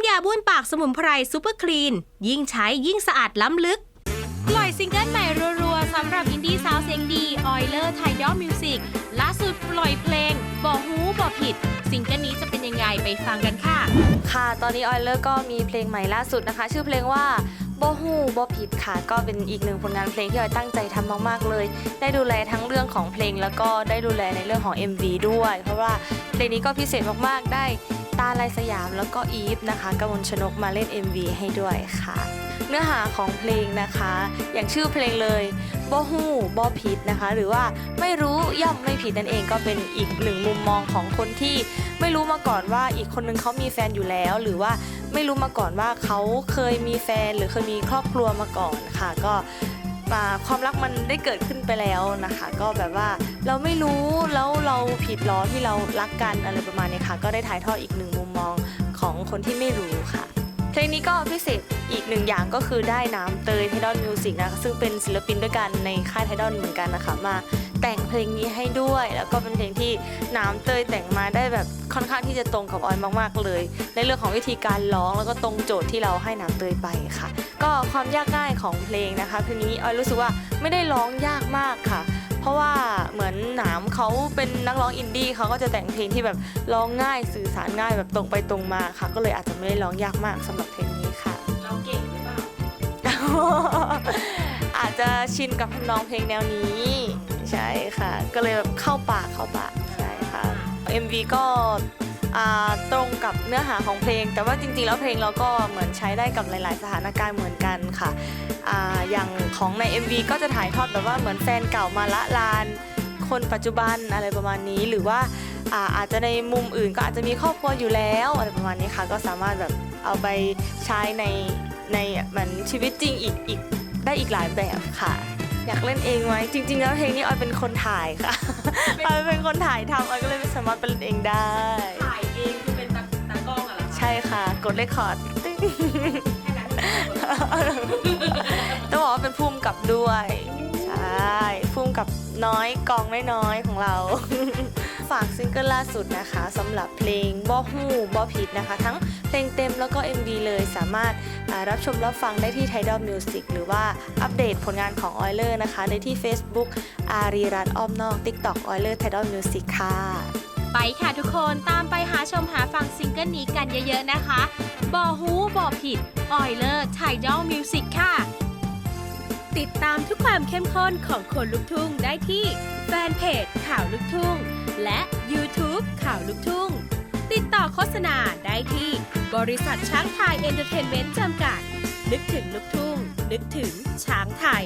ำยาบ้วนปากสมุนไพรซูเปอร์คลีน ยิ่งใช้ยิ่งสะอาดล้ำลึก ปล่อยซิงเกิลใหม่รัวๆสำหรับอินดี้สาวเสียงดีออยเลอร์ไทดอลมิวสิกล่าสุดปล่อยเพลงบอกฮูบอกผิด ซิงเกิลนี้จะเป็นยังไงไปฟังกันค่ะ ค่ะตอนนี้ออยเลอร์ก็มีเพลงใหม่ล่าสุดนะคะ ชื่อเพลงว่าบ่ฮู้บ่ผิดค่ะก็เป็นอีกหนึ่งผลงานเพลงที่ออยตั้งใจทำมากๆเลย ได้ดูแลทั้งเรื่องของเพลงแล้วก็ได้ดูแลในเรื่องของ MV ด้วย เพราะว่าเพลงนี้ก็พิเศษมากๆได้ ตาลายสยามแล้วก็อีฟนะคะกมลชนกมาเล่น MV ให้ด้วยค่ะ เนื้อหาของเพลงนะคะ อย่างชื่อเพลงเลยบ่ฮู้บ่ผิดนะคะ หรือว่าไม่รู้ย่อมไม่ผิดนั่นเองก็เป็นอีกหนึ่งมุมมองของคนที่ไม่รู้มาก่อนว่าอีกคนนึงเขามีแฟนอยู่แล้ว หรือว่าไม่รู้มาก่อนว่าเขาเคยมีแฟนหรือเคยมีครอบครัวมาก่อนค่ะ ก็ ความรักมันได้เกิดขึ้นไปแล้วนะคะ ก็แบบว่าเราไม่รู้แล้วเราผิดล้อที่เรารักกันอะไรประมาณนี้ค่ะ ก็ได้ถ่ายทอดอีกหนึ่งมุมมองของคนที่ไม่รู้ค่ะ เพลงนี้ก็พิเศษอีกหนึ่งอย่างก็คือได้น้ำเตยไทดอนมิวสิกนะคะซึ่งเป็นศิลปินด้วยกันในค่ายไทดอนเหมือนกันนะคะมาแต่งเพลงนี้ให้ด้วย แล้วก็เป็นเพลงที่น้ำเตยแต่งมาได้แบบค่อนข้างที่จะตรงกับออยมาก ๆ เลย ในเรื่องของวิธีการร้องแล้วก็ตรงโจทย์ที่เราให้น้ำเตยไปค่ะ ก็ความยากง่ายของเพลงนะคะเพลงนี้ออยรู้สึกว่าไม่ได้ร้องยากมากค่ะ เพราะว่าเหมือนหนามเขาเป็นนักร้องอินดี้เขาก็จะแต่งเพลงที่แบบร้องง่ายสื่อสารง่ายแบบตรงไปตรงมาค่ะ ก็เลยอาจจะไม่ได้ร้องยากมากสำหรับเพลงนี้ค่ะเราเก่งหรือเปล่าอาจจะชินกับทำนองเพลงแนวนี้ ใช่ค่ะ ก็เลยแบบเข้าปากเข้าปากใช่ค่ะ MV ก็อ่า ตรงกับเนื้อหาของเพลง แต่ว่าจริงๆ แล้วเพลงเราก็เหมือนใช้ได้กับหลาย ๆ สถานการณ์เหมือนกันค่ะออย่างของใน MV ก็จะถ่ายทอดแบบว่าเหมือนแฟนเก่ามาละลาน คนปัจจุบันอะไรประมาณนี้หรือว่าอาอาจจะในมุมอื่นก็อาจจะมีครอบครัวอยู่แล้วอะไรประมาณนี้ค่ะ ก็สามารถแบบเอาไปใช้ในในเหมือนชีวิตจริงอีกอีกได้อีกหลายแบบค่ะ อยากเล่นเองไหมจริง ๆ แล้วเพลงนี้ออยเป็นคนถ่ายค่ะออยเป็นคนถ่ายทำออยก็เลยไม่สามารถไปเล่นเองได้ กดเลคคอร์ดตึ้งต้องบอกว่าเป็นภูมิกับด้วย ใช่ภูมิกับน้อยกองน้อยๆของเรา ฝากซิงเกิลล่าสุดนะคะสำหรับเพลงบ่ฮู้บ่ผิดนะคะ ทั้งเพลงเต็มแล้วก็ MV เลยสามารถอ่ารับชมรับฟังได้ที่ Tidal Music หรือว่าอัปเดตผลงานของ Oiler นะคะได้ที่ Facebook อารีรัตน์อ้อมนอก TikTok Oiler Tidal Music ค่ะ ไปค่ะทุกคนตามไปหาชมหา ฟังซิงเกิลนี้กันเยอะๆนะคะ บอฮูบอผิดออยเลอร์ไทดอลมิวสิกค่ะ ติดตามทุกความเข้มข้นของคนลุกทุ่งได้ที่แฟนเพจข่าวลุกทุ่ง และ YouTube ข่าวลุกทุ่ง ติดต่อโฆษณาได้ที่บริษัทช้างไทยเอนเตอร์เทนเมนต์จำกัด นึกถึงลุกทุ่ง นึกถึงช้างไทย